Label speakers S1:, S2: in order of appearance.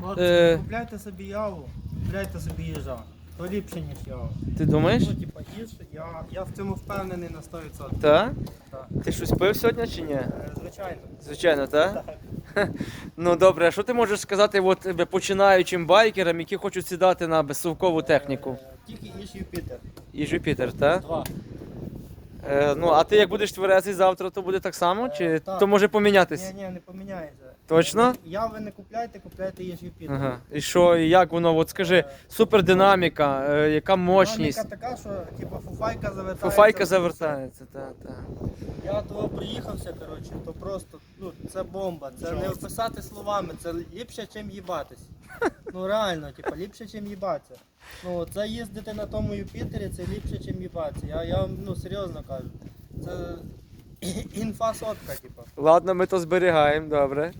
S1: Хлопці,
S2: Е.
S1: купляйте собі яву, купляйте собі їжа. То ліпше, ніж ява.
S2: Ти думаєш?
S1: Ну, типа, їж, я, я в цьому впевнений на 100%.
S2: Так?
S1: Так.
S2: Ти щось пив сьогодні чи ні?
S1: Е, Звичайно.
S2: Звичайно, так? Ну добре, а що ти можеш сказати от, е, починаючим байкерам, які хочуть сідати на безсовкову техніку?
S1: Е, Тільки їж Юпітер.
S2: І Жупітер, так?
S1: Два.
S2: Е, ну, а ти як будеш тверезий завтра, то буде так само? Чи
S1: Е, так.
S2: то може помінятись?
S1: Ні, ні, не поміняється.
S2: Точно?
S1: Я ви не купляйте, купляйте їж Юпітер.
S2: Ага. І що, і як воно? От скажи, супердинаміка, е, яка мощність.
S1: Динаміка така, що типу, фуфайка завертається.
S2: Фуфайка завертається, так, так.
S1: Я того приїхався, коротше, то просто, ну, це бомба. Це не описати словами, це ліпше, чим їбатись. Ну реально, типа, ліпше, чим їбатися. Ну, це їздити на тому Юпітері, це ліпше, чим їбатися. Я, я вам ну, серйозно кажу. Це інфа сотка, типа.
S2: Ладно, ми то зберігаємо, добре.